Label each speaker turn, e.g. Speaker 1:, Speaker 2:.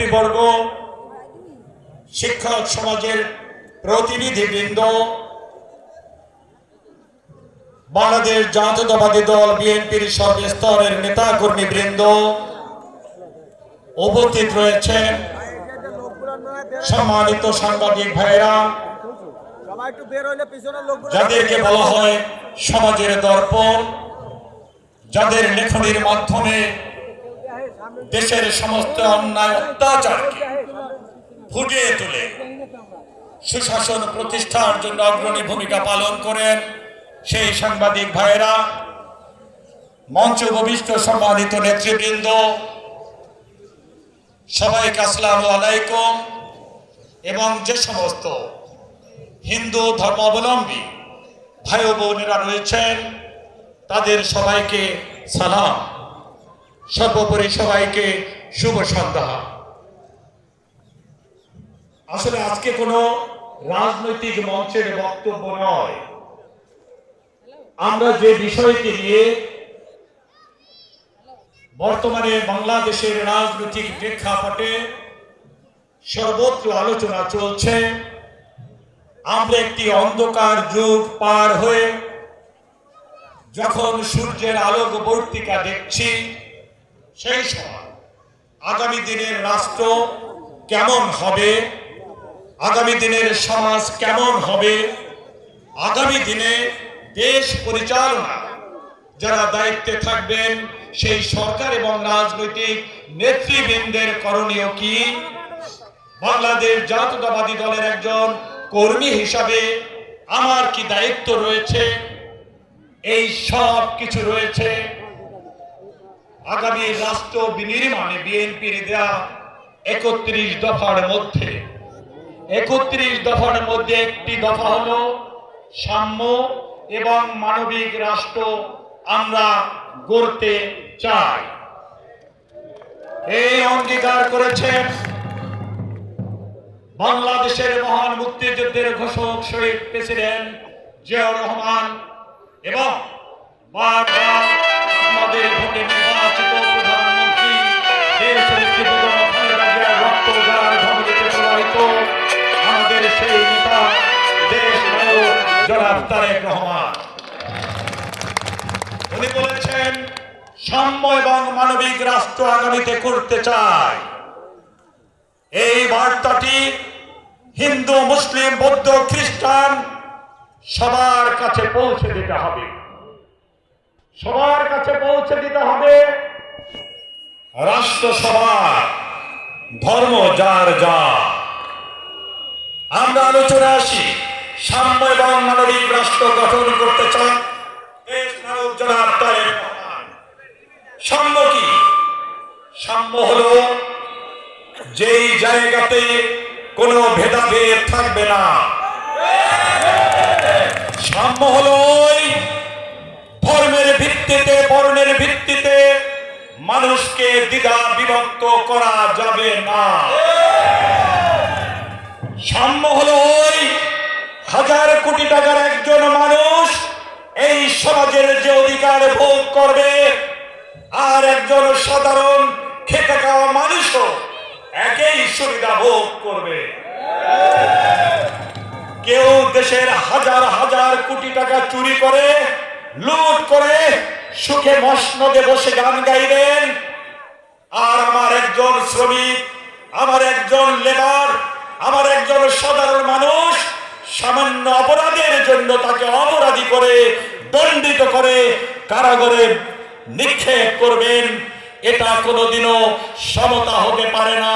Speaker 1: ব্যক্তিবর্গ শিক্ষক সমাজের প্রতিনিধিবৃন্দ, বাংলাদেশ জাতীয়তাবাদী দল, বিএনপির সর্বস্তরের নেতা কর্মী বৃন্দ উপস্থিত রয়েছেন সম্মানিত সাংবাদিক ভাইরা যাদেরকে বলা হয় সমাজের দর্পণ, যাদের লেখনির মাধ্যমে দেশের সমস্ত অন্যায় অত্যাচারকে ফুটিয়ে তুলে সুশাসন প্রতিষ্ঠার জন্য অগ্রণী ভূমিকা পালন করেন সেই সাংবাদিক ভাইরা মঞ্চ উপবিষ্ট সম্মানিত নেতৃবৃন্দ, সবাইকে আসসালামু আলাইকুম। এবং যে সমস্ত হিন্দু ধর্মাবলম্বী ভাই বোনেরা রয়েছেন, তাদের সবাইকে সালাম। সর্বোপরি সবাইকে শুভ সন্ধ্যা। আসলে আজকে কোনো রাজনৈতিক মঞ্চের বক্তব্য নয়। আমরা যে বিষয়কে নিয়ে বর্তমানে বাংলাদেশের রাজনৈতিক প্রেক্ষাপটে সর্বত্র আলোচনা চলছে, আমরা একটি অন্ধকার যুগ পার হয়ে যখন সূর্যের আলোক বর্তিকা দেখছি সেই সময় আগামী দিনের রাষ্ট্র কেমন হবে? আগামী দিনের সমাজ কেমন হবে? আগামী দিনে দেশ পরিচালনা যারা দায়িত্বে থাকবেন, সেই সরকার এবং রাজনৈতিক নেতৃবৃন্দের করণীয় কি? বাংলাদেশ জাতীয়তাবাদী দলের একজন কর্মী হিসাবে আমার কি দায়িত্ব রয়েছে? এই সব কিছু রয়েছে। আগামী রাষ্ট্র বিনির্মাণে বিএনপির দেয়া একত্রিশ দফার মধ্যে, একত্রিশ দফার মধ্যে একটি দফা হলো সাম্য এবং মানবিক রাষ্ট্র আমরা গড়তে চাই। এই অঙ্গীকার করেছেন বাংলাদেশের মহান মুক্তিযুদ্ধের ঘোষক শহীদ প্রেসিডেন্ট জিয়াউর রহমান এবং বারবার আমাদের সেই নেতা, দেশ জনাব তারেক রহমান। উনি বলেছেন, সাম্য এবং মানবিক রাষ্ট্র আগামীতে করতে চায় এই বার্তাটি হিন্দু, মুসলিম, বৌদ্ধ, খ্রিস্টান, সবার কাছে পৌঁছে দিতে হবে। সবার কাছে পৌঁছে দিতে হবে রাষ্ট্র সবার ধর্ম যার যা। আমরা আলোচনা আসি সাম্য এবং মানবিক রাষ্ট্র গঠন করতে চান। সাম্য কি? সাম্য হলো যেই জায়গাতে কোনো ভেদাভেদ থাকবে না। সাম্য হলো ওই ধর্মের ভিত্তিতে, বর্ণের ভিত্তিতে মানুষকে দ্বিধা বিভক্ত করা যাবে না। সাম্য হলো ওই হাজার কোটি টাকার একজন মানুষ এই সমাজের যে অধিকার ভোগ করবে। আর একজন সাধারণ খেতে খাওয়া মানুষও একই সুবিধা ভোগ করবে। কেউ দেশের হাজার হাজার কোটি টাকা চুরি করে, লুট করে সুখে মসনদে বসে গান গাইবেন। আর আমার একজন শ্রমিক, আমার একজন লেবার আমার একজন সাধারণ মানুষ সামান্য অপরাধের জন্য তাকে অপরাধী করে, দণ্ডিত করে, কারাগরে নিক্ষেপ করবেন। এটা কোনোদিনও সমতা হতে পারে না।